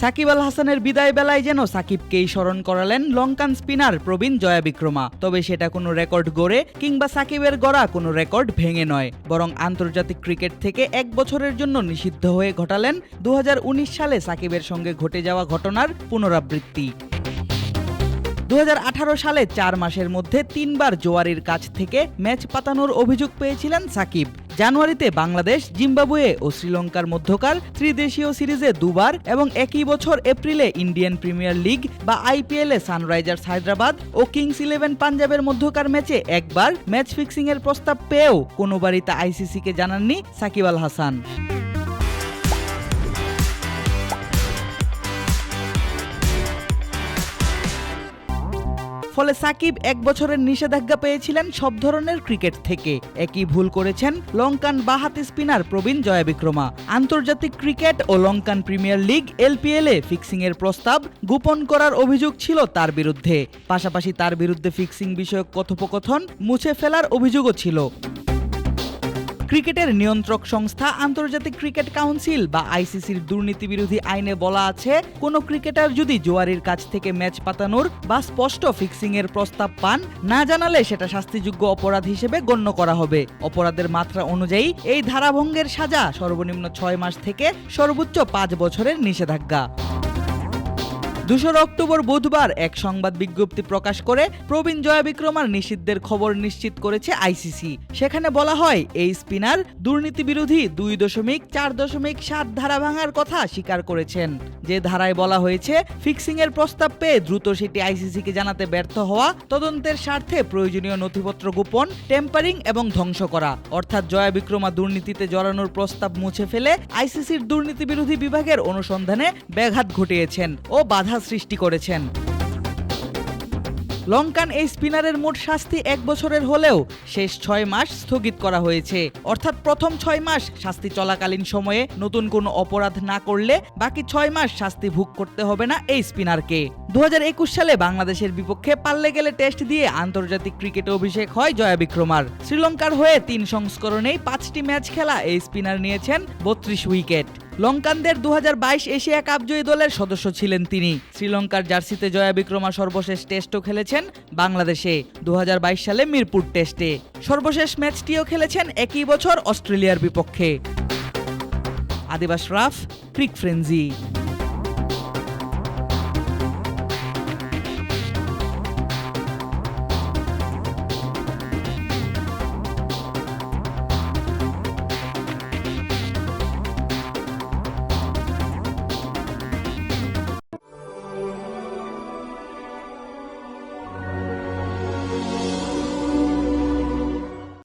সাকিব আল হাসানের বিদায় বেলায় যেন সাকিবকেই স্মরণ করালেন লঙ্কান স্পিনার প্রবীণ জয়া বিক্রমা। তবে সেটা কোনো রেকর্ড গড়ে কিংবা সাকিবের গড়া কোনো রেকর্ড ভেঙে নয়, বরং আন্তর্জাতিক ক্রিকেট থেকে এক বছরের জন্য নিষিদ্ধ হয়ে ঘটালেন দু হাজার উনিশ সালে সাকিবের সঙ্গে ঘটে যাওয়া ঘটনার পুনরাবৃত্তি। দু হাজার আঠারো সালে চার মাসের মধ্যে তিনবার জোয়ারির কাছ থেকে ম্যাচ পাতানোর অভিযোগ পেয়েছিলেন সাকিব। জানুয়ারিতে বাংলাদেশ, জিম্বাবুয়ে ও শ্রীলঙ্কার মধ্যকার ত্রিদেশীয় সিরিজে দুবার এবং একই বছর এপ্রিলে ইন্ডিয়ান প্রিমিয়ার লিগ বা আইপিএলে সানরাইজার্স হায়দ্রাবাদ ও কিংস ইলেভেন পাঞ্জাবের মধ্যকার ম্যাচে একবার ম্যাচ ফিক্সিং এর প্রস্তাব পেয়েও কোনোবারই তা আইসিসিকে জানাননি সাকিব আল হাসান। ফলে সাকিব এক বছরের নিষেধাজ্ঞা পেয়েছিলেন সব ধরনের ক্রিকেট থেকে। একই ভুল করেছেন লঙ্কান বাহাতি স্পিনার প্রবীণ জয়া বিক্রমা আন্তর্জাতিক ক্রিকেট ও লঙ্কান প্রিমিয়ার লিগ এলপিএল এ ফিক্সিং এর প্রস্তাব গোপন করার অভিযোগ ছিল তার বিরুদ্ধে। পাশাপাশি তার বিরুদ্ধে ফিক্সিং বিষয়ক কথোপকথন মুছে ফেলার অভিযোগও ছিল। ক্রিকেটের নিয়ন্ত্রক সংস্থা আন্তর্জাতিক ক্রিকেট কাউন্সিল বা আইসিসির দুর্নীতি বিরোধী আইনে বলা আছে, কোনো ক্রিকেটার যদি জোয়ারির কাছ থেকে ম্যাচ পাতানোর বা স্পষ্ট ফিক্সিং এর প্রস্তাব পান, না জানালে সেটা শাস্তিযোগ্য অপরাধ হিসেবে গণ্য করা হবে। অপরাধের মাত্রা অনুযায়ী এই ধারাভঙ্গের সাজা সর্বনিম্ন ছয় মাস থেকে সর্বোচ্চ পাঁচ বছরের নিষেধাজ্ঞা। দোসরা অক্টোবর বুধবার এক সংবাদ বিজ্ঞপ্তি প্রকাশ করে প্রবীণ জয়া বিক্রমার নিষিদ্ধের খবর নিশ্চিত করেছে আইসিসি। সেখানে বলা হয়, এই স্পিনার দুর্নীতি বিরোধী দুই দশমিক চার দশমিক সাত ধারা ভাঙার কথা স্বীকার করেছেন। যে ধারায় বলা হয়েছে ফিক্সিং এর প্রস্তাব পেয়ে দ্রুত সেটি আইসিসিকে জানাতে ব্যর্থ হওয়া, তদন্তের স্বার্থে প্রয়োজনীয় নথিপত্র গোপন, টেম্পারিং এবং ধ্বংস করা। অর্থাৎ জয়া বিক্রমা দুর্নীতিতে জড়ানোর প্রস্তাব মুছে ফেলে আইসিসির দুর্নীতি বিরোধী বিভাগের অনুসন্ধানে ব্যাঘাত ঘটিয়েছেন ও বাধা সৃষ্টি করেছেন। লঙ্কান এই স্পিনারের মোট শাস্তি এক বছরের হলেও শেষ ছয় মাস স্থগিত করা হয়েছে। অর্থাৎ প্রথম ছয় মাস শাস্তি চলাকালীন সময়ে নতুন কোনো অপরাধ না করলে বাকি ছয় মাস শাস্তি ভোগ করতে হবে না এই স্পিনারকে। দু হাজার একুশ সালে বাংলাদেশের বিপক্ষে পাল্লে গেলে টেস্ট দিয়ে আন্তর্জাতিক ক্রিকেটে অভিষেক হয় জয়া বিক্রমার। শ্রীলঙ্কার হয়ে তিন সংস্করণেই পাঁচটি ম্যাচ খেলা এই স্পিনার নিয়েছেন বত্রিশ উইকেট। লঙ্কানদের দু হাজার বাইশ এশিয়া কাপ জয়ী দলের সদস্য ছিলেন তিনি। শ্রীলঙ্কার জার্সিতে জয়া বিক্রমা সর্বশেষ টেস্টও খেলেছেন বাংলাদেশে দু হাজার বাইশ সালে মিরপুর টেস্টে। সর্বশেষ ম্যাচটিও খেলেছেন একই বছর অস্ট্রেলিয়ার বিপক্ষে। আদিবাস রাফ, ক্রিক ফ্রেঞ্জি